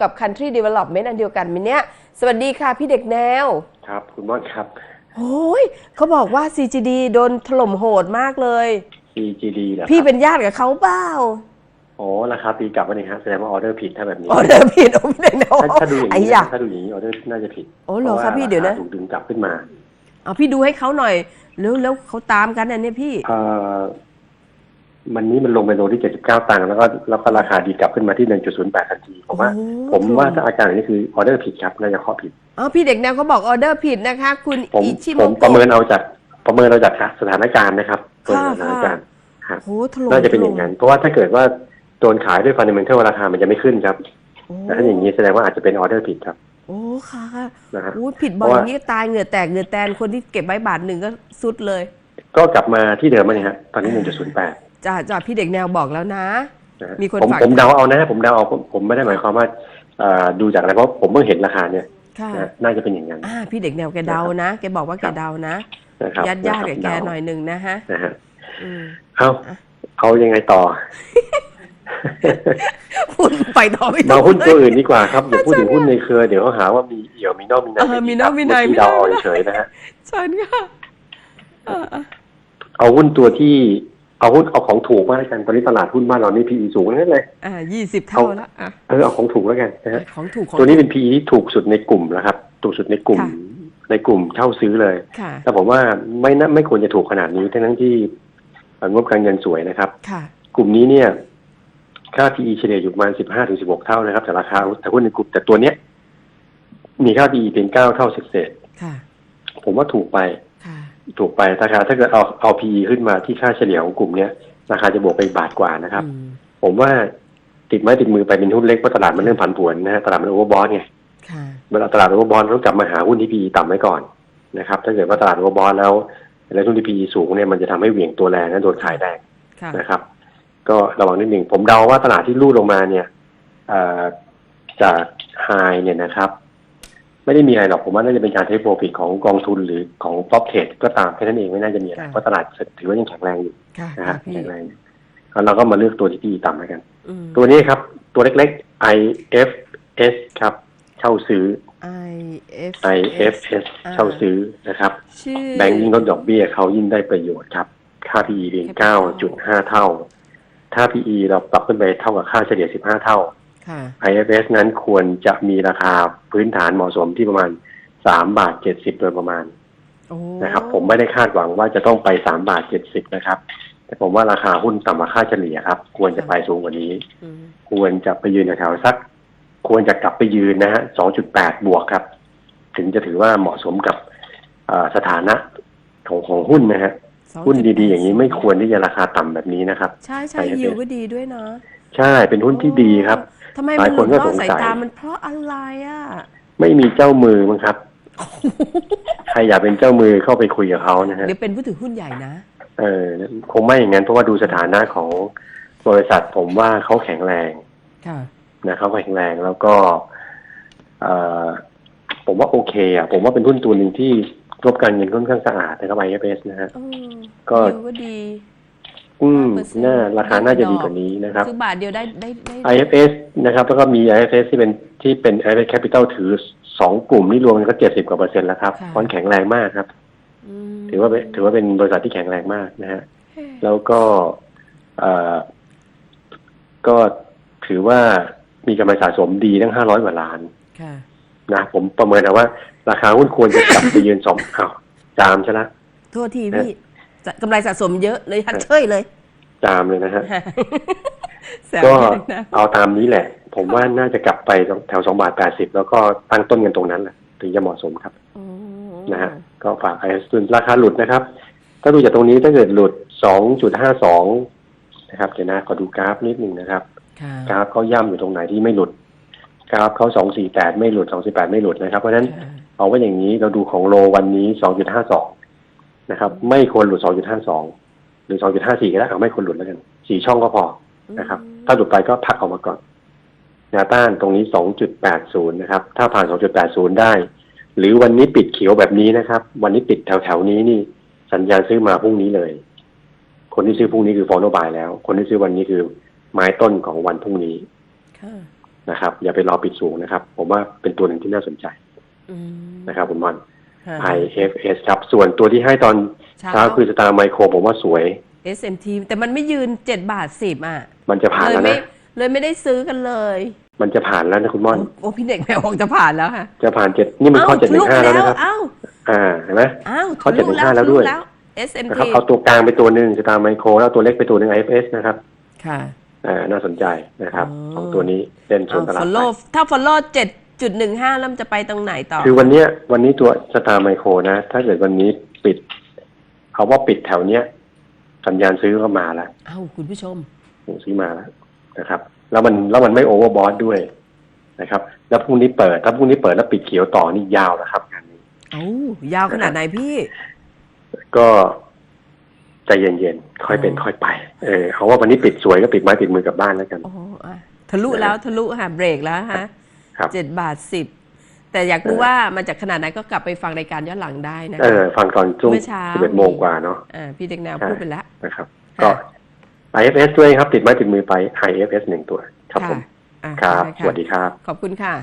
กับ Country Development อันเดียวกันไหมเนี่ย สวัสดีค่ะพี่เด็กแนว ครับ คุณม่อนครับ โอ้ยเขาบอกว่า CGD โดนถล่มโหดมากเลย CGD เหรอพี่ครับเป็นญาติกับเขาเปล่าโอ้ราคาตีกลับมาเนี่ยฮะแสดงว่าออเดอร์ผิดถ้าแบบนี้ ออเดอร์ผิดโอ้พี่เด็กแนวถ้าถ้าดูอย่างไอ้นี้ยะถ้าดูอย่างนี้ออเดอร์น่าจะผิดโอ้เหรอพาะครับพี่เดี๋ยวนะราคาถูกดึงกลับขึ้นมาเอาพี่ดูให้เขาหน่อยแล้วแล้วเขาตามกันอันนี้พี่ เอ่อ มันนี้มันลงไปโลที่ 79 ตังค์แล้วก็แล้วก็ราคาดีกลับขึ้นมาที่ 1.08 ทันที ผมว่า โอ้ผมว่าถ้าอาการอย่างนี้คือออเดอร์ผิดครับน่าจะข้อผิด อ๋อพี่เด็กแนวเขาบอกออเดอร์ผิดนะคะ คุณผมอิชิผโมมโกประเมินเอาจากประเมินเอาจากสถานการณ์นะครับประเมินค่ะสถานการณ์ฮะโหถล่มน่าจะเป็นอย่างนั้น เพราะว่าถ้าเกิดว่าโดนขายด้วยฟันเดเมนทัลราคามันจะไม่ขึ้นครับโอ้แต่ถ้าอย่างนี้แสดงว่าอาจจะเป็นออเดอร์ผิดครับโอ้ค่ะค่ะนะฮะ โอ้ผิดบอลอย่างนี้ก็ตายเหงื่อแตกเหงื่อแตนคนที่เก็บไว้บาทหนึ่งก็สุดเลย ก็กลับมาที่เดิมแล้วเนี่ยฮะตอนนี้ 1.08 จ้าจ้าพี่เด็กแนวบอกแล้วนะนะฮะมีคนผมฝากผมเดาเอานะผมเดาเอาผมผมไม่ได้หมายความว่าเอ่อดูจากอะไรเพราะผมเพิ่งเห็นราคาเนี่ยค่ะนะน่าจะเป็นอย่างนั้น อ่าพี่เด็กแนวแกเดานะแกบอกว่าแกเดานะนะครับญาติญาติๆกับแกะครับหน่อยหนึ่งนะฮะนะฮะอืมเอาเอายังไงต่อ พูดไปต่อไม่ถูมากหุ้นตัวอื่นดีกว่าครับอย่าพูดถึงหุ้นในเครือเดี๋ยวเขาหาว่ามีเอี่ยวมีนอกมีในเออมีนอกมีในเมื่อกี้เดาเอาเฉยๆนะฮะเชิญค่ะเออเอาหุ้นตัวที่ เอาหุ้นเอาของถูกมาแล้วกันตอนนี้ตลาดหุ้นบ้านเรานี่ PE สูงนั่นเลยอ่ายี่สิบเท่าแล้วอะเออเอาของถูกแล้วกันนะฮะของถูกของตัวนี้เป็น PE ที่ถูกสุดในกลุ่มแล้วครับ ถูกสุดในกลุ่มค่ะในกลุ่มเช่าซื้อเลยค่ะแต่ผมว่าไม่น่าไม่ควรจะถูกขนาดนี้ทั้งทั้งที่เอ่องบการเงินสวยนะครับค่ะกลุ่มนี้เนี่ยค่า PE เฉลี่ยอยู่ประมาณ15ถึง16เท่านะครับ แต่ราคาแต่หุ้นในกลุ่มแต่ตัวเนี้ย มีค่า PE เป็น9เท่าเศษค่ะๆผมว่าถูกไปค่ะ ถูกไปราคาถ้าเกิดเอาเอา PE ขึ้นมาที่ค่าเฉลี่ยของกลุ่มเนี้ยราคาจะบวกไปอีกบาทกว่านะครับอืมผมว่าติดไม้ติดมือไปเป็นหุ้นเล็กเพราะตลาดมันเริ่มผันผวนนะฮะตลาดมันโอเวอร์บอทไงค่ะเวลาตลาดโอเวอร์บอลต้องกลับมาหาหุ้นที่ PE ต่ำไว้ก่อนนะครับ ถ้าเกิดว่าตลาดโอเวอร์บอลแล้วแล้วหุ้นที่ PE สูงเนี่ยมันจะทำให้เหวี่ยงตัวแรงนะโดนขายแรงค่ะนะครับ ก็ระวังนิดหนึ่งผมเดาว่าตลาดที่รูดลงมาเนี่ยเอ่อจากไฮเนี่ยนะครับ ไม่ได้มีอะไรหรอกผมว่าน่าจะเป็นการเทคโปรฟิตของกองทุนหรือของ p ๊อปเทรดก็ตามแค่นั้นเองไม่น่าจะมีอะไรค่ะเพราะตลาดถือว่ายังแข็งแรงอยู่ค่ะนะค่ะฮะพี่แข็งแรงอยู่แล้วเราก็มาเลือกตัวที่ PE ต่ำแล้วกันอืมตัวนี้ครับ ตัวเล็กๆ IFS ครับ เช่าซื้อ IF IFS อ่าเช่าซื้อนะครับชื่อแบงก์ยิ่งลดดอกเบี้ยเขายิ่งได้ประโยชน์ครับ ค่า PE เพียง9.5 เท่า ถ้า PE เราปรับขึ้นไปเท่ากับค่าเฉลี่ย 15 เท่าค่ะ IFS นั้นควรจะมีราคาพื้นฐานเหมาะสมที่ประมาณ3บาท70โดยประมาณโอ้นะครับ ผมไม่ได้คาดหวังว่าจะต้องไป3บาท70นะครับ แต่ผมว่าราคาหุ้นต่ำกว่าค่าเฉลี่ยครับ ควรจะไปสูงกว่านี้อืมควรจะไปยืนแถวๆสัก ควรจะกลับไปยืนนะฮะ2.8บวกครับ ถึงจะถือว่าเหมาะสมกับเอ่อสถานะของของหุ้นนะฮะหุ้นดีๆ อย่างนี้ไม่ควรที่จะราคาต่ำแบบนี้นะครับ ใช่ใช่ IFS ยิวก็ดีด้วยนะใช่เป็นหุ้นที่ดีครับโอ้ ทำไมหมัลานยหคลุนดก็รอดสงสัสายยตามันเพราะอะไรอะ ไม่มีเจ้ามือมั้งครับ ใครอยากเป็นเจ้ามือเข้าไปคุยกับเขานะฮะ เดี๋ยวเป็นผู้ถือหุ้นใหญ่นะ เออคงไม่อย่างนั้นเพราะว่าดูสถานะของบริษัทผมว่าเขาแข็งแรงค่ะ นะเขาแข็งแรงแล้วก็เอ่อผมว่าโอเคอะผมว่าเป็นหุ้นตัวหนึ่งที่งบการเงินค่อนข้างสะอาดนะครับ IFS นะฮะอืมก็ยิวก็ ดี อืม5%น่าราคาน่าจะดอกดีกว่านี้นะครับ คือบาทเดียวได้ได้ได้ IFS นะครับ แล้วก็มี IFS ที่เป็นที่เป็น IFS Capital ถือสองกลุ่มนี่รวมกันก็เจ็ดสิบกว่าเปอร์เซ็นต์แล้วครับเพราะแข็งแรงมากครับมถือว่าเป็นถือว่าเป็นบริษัทที่แข็งแรงมากนะฮะ แล้วก็เอ่อก็ถือว่ามีกำไรสะสมดีตั้งห้าร้อยกว่าล้านค่ะ นะผมประเมินเอาว่า ราคาหุ้นควรจะกลับไปยืนสองอ้าวจามใช่ไหมโทษทีพี่จะ กำไรสะสมเยอะเลยฮัดเชยเลยจามเลยนะฮะแซวก็นิดนึงนะเอาตามนี้แหละ ผมว่าน่าจะกลับไปแถวสองบาทแปดสิบแล้วก็ตั้งต้นกันตรงนั้นแหละถึงจะเหมาะสมครับโอ้นะฮะก็ฝากไอ้ส่วนราคาหลุดนะครับ ถ้าดูจากตรงนี้ถ้าเกิดหลุดสองจุดห้าสองนะครับเดี๋ยวนะขอดูกราฟนิดหนึ่งนะครับค่ะกราฟเขาย่ำอยู่ตรงไหนที่ไม่หลุด กราฟเขาสองสี่แปดไม่หลุดสองสี่แปดไม่หลุดนะครับ เพราะฉะนั้นค่ะเอาไว้อย่างนี้เราดูของโลวันนี้สองจุดห้าสอง นะครับ ไม่ควรหลุดสองจุดห้าสองหรือสองจุดห้าสี่ก็ได้เอาไม่ควรหลุดแล้วกันสี่ช่องก็พอนะครับ ถ้าหลุดไปก็พักออกมาก่อนแนวต้านตรงนี้สองจุดแปดศูนย์นะครับ ถ้าผ่านสองจุดแปดศูนย์ได้ หรือวันนี้ปิดเขียวแบบนี้นะครับ วันนี้ปิดแถวแถวๆนี้นี่ สัญญาณซื้อมาพรุ่งนี้เลย คนที่ซื้อพรุ่งนี้คือฟอนโนบายแล้ว คนที่ซื้อวันนี้คือไม้ต้นของวันพรุ่งนี้ค่ะนะครับ อย่าไปรอปิดสูงนะครับ ผมว่าเป็นตัวหนึ่งที่น่าสนใจอืมนะครับคุณมอนค่ะ IFS ครับ ส่วนตัวที่ให้ตอนเช้าเช้า คือสตาร์ไมโครผมว่าสวย SMT แต่มันไม่ยืนเจ็ดบาทสิบอะมันจะผ่านเลยแล้วไม่นะ เลยไม่ได้ซื้อกันเลยมันจะผ่านแล้วนะคุณม่อน โอ้พี่เด็กแมวบอกจะผ่านแล้วค่ะจะผ่านเจ็ดนี่มันข้อเจ็ดหนึ่งห้าแล้วนะครับอ้าวอ่าเห็นไหม อ้าวข้อทะลุ715แล้วด้วย ทะ SMT นะครับเอาตัวกลางไปตัวหนึ่งสตาร์ไมโครแล้วตัวเล็กไปตัวหนึ่ง IFS นะครับ ค่ะ อ่า น่าสนใจนะครับอ๋อสองตัวนี้เล่นชเอานตลาดฟอลไปโล่ถ้าฟอลโล่เจ็ด จุดหนึ่งห้าแล้วมันจะไปตรงไหนต่อ คือวันเนี้ยวันนี้ตัวสตาร์ไมโครนะ ถ้าเกิดวันนี้ปิดเขาว่าปิดแถวเนี้ยสัญญาณซื้อก็มาแล้วเอ้าคุณผู้ชมซื้อมาแล้วนะครับ แล้วมันแล้วมันไม่โอเวอร์บอทด้วยนะครับ แล้วพรุ่งนี้เปิด ถ้าพรุ่งนี้เปิดแล้วปิดเขียวต่อนี่ยาวนะครับงานนี้เอ้ายาวขนาดไหนพี่ ก็ใจเย็นๆ ค่อยเป็นอ๋อค่อยไป เออเขาว่าวันนี้ปิดสวยก็ปิดไม้ปิดมือกลับบ้านแล้วกัน โอ้อะทะลุแล้วทะลุค่ะเบรกแล้วฮะ ครับเจ็ดบาทสิบแต่อยากรู้เออว่ามันจากขนาดไหนก็กลับไปฟังรายการย้อนหลังได้นะเอคะอฟังตอนช่วงเมื่อเช้าสิบเอ็ดโมงกว่าเนาะอ่าพี่เด็กแนวใช่พูดไปแล้วนะครับค่ะก็ IFS ด้วยครับ ติดไม้ติดมือไป IFS หนึ่งตัว ครับผมอะครับได้สวัสดีครับ ขอบคุณค่ะ